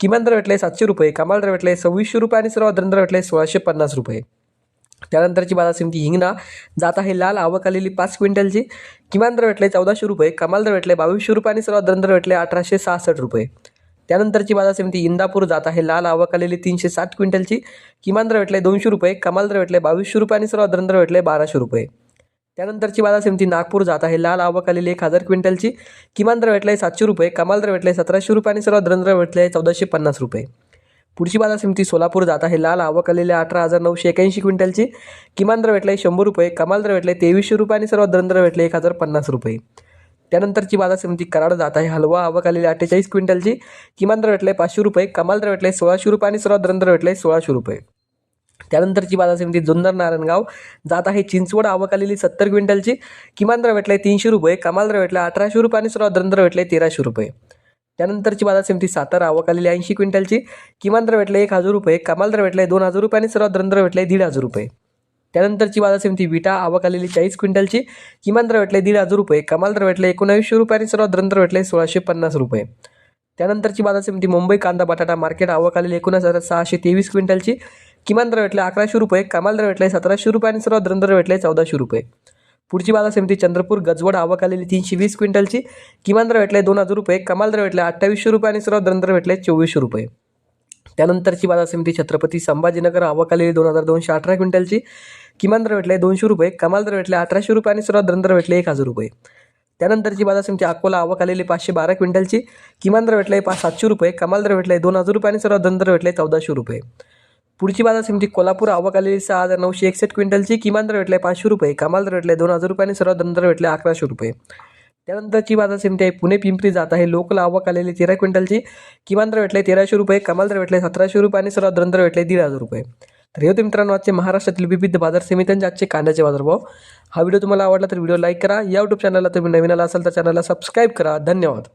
किमान दर भेटले सातशे रुपये कमाल दर भेटले सव्वीसशे रुपये आणि सर्वात दर भेटले सोळाशे पन्नास रुपये. त्यानंतरची बाजार समिती हिंगणा. जात आहे लाल आवक आलेली पाच क्विंटलची. किमान दर भेटले चौदाशे रुपये कमाल दर भेटले बावीसशे रुपये आणि सर्वात दर भेटले अठराशे सहासष्ट रुपये. त्यानंतरची बाजार समिती इंदापूर. जात आहे लाल आवक आलेली तीनशे साठ क्विंटलची. किमान दर भेटले दोनशे रुपये कमाल दर भेटले बावीसशे रुपये आणि सर्वात दर भेटले बाराशे रुपये. त्यानंतरची बाजार समिती नागपूर जात आहे. लाल आवक आलेली एक हजार क्विंटलची. किमान दर भेटले सातशे रुपये. कमाल दर भेटले सतराशे रुपये आणि सर्वात दर भेटले चौदाशे पन्नास रुपये. पुढची बाजार समिती सोलापूर जात आहे. लाल आवक आलेल्या अठरा हजार नऊशे एक्याऐंशी क्विंटलची. किमान दर भेटले शंभर रुपये. कमाल दर भेटले तेवीसशे रुपये आणि सर्वात दर भेटले एक हजार पन्नास रुपये. त्यानंतरची बाजार समिती कराड जात आहे. हलवा आवक आलेली अठ्ठेचाळीस क्विंटलची. किमान दर भेटले पाचशे रुपये. कमाल दर भेटले सोळाशे रुपये आणि सर्वात दर भेटले सोळाशे रुपये. त्यानंतरची बाजार समिती जुन्नर नारायणगाव. जात आहे चिंचवड आवक आलेली सत्तर क्विंटलची. किमान दर भेटले तीनशे रुपये कमाल दर भेटला अठराशे रुपये आणि सर्वात दर भेटले तेराशे रुपये. त्यानंतरची बाजार समिती सातारा आवक आलेली ऐंशी क्विंटलची. किमान दर भेटले एक हजार रुपये कमाल दर भेटले दोन हजार रुपये आणि सर्वात दर भेटले दीड हजार रुपये. त्यानंतरची बाजार समिती विटा आवक आलेली चाळीस क्विंटलची. किमान दर भेटले दीड हजार रुपये कमाल दर भेटले एकोणावीसशे रुपये आणि सर्वात दर भेटले सोळाशे पन्नास रुपये. त्यानंतरची बाजार समिती मुंबई कांदा बटाटा मार्केट आवक आलेली एकोणीस हजार सहाशे तेवीस क्विंटलची. किमान दर भेटला अकराशे रुपये कमाल दर भेटले सतराशे रुपये आणि सर्वात दर भेटले चौदाशे रुपये. पुढची बाजार समिती चंद्रपूर गजवड आवक आलेली तीनशे वीस क्विंटलची. किमान दर भेटले दोन हजार रुपये कमाल दर भेटला अठ्ठावीसशे रुपये आणि सर्वात दर भेटले चोवीसशे रुपये. त्यानंतरची बाजार समिती छत्रपती संभाजीनगर आवक आलेली दोन हजार दोनशे अठरा क्विंटलची. किमान दर भेटले दोनशे रुपये कमाल दर भेटले अठराशे रुपये आणि सर्वात दर भेटले एक हजार रुपये. त्यानंतरची बाजार समिती अकोला आवक आलेली पाचशे बारा क्विंटलची. किमान दर भेटले पाच सातशे रुपये कमाल दर भेटले दोन हजार रुपये आणि सर्वात दर भेटले चौदाशे रुपये. पुढची बाजार समिती कोल्हापूर आवक आलेली सहा हजार नऊशे एकसष्ट क्विंटलची. किमान दर भेटले पाचशे रुपये. कमाल दर भेटले दोन हजार रुपये आणि सर्वात दर भेटले अकराशे रुपये. त्यानंतरची बाजार समिती आहे पुणे पिंपरी जात आहे. लोकल आवक आलेली तेरा क्विंटलची. किमान दर भेटले तेराशे रुपये. कमाल दर भेटले सतराशे रुपये आणि सर्वात दर भेटले दीड हजार रुपये. तर हे होते मित्रांनो आजचे महाराष्ट्रातील विविध बाजार समित्यांचे आजचे कांद्याचे बाजारभाव. हा व्हिडिओ तुम्हाला आवडला तर व्हिडिओ लाईक करा. या यूट्यूब चॅनलला तुम्ही नवीन आला असाल तर चॅनलला सबस्क्राईब करा. धन्यवाद.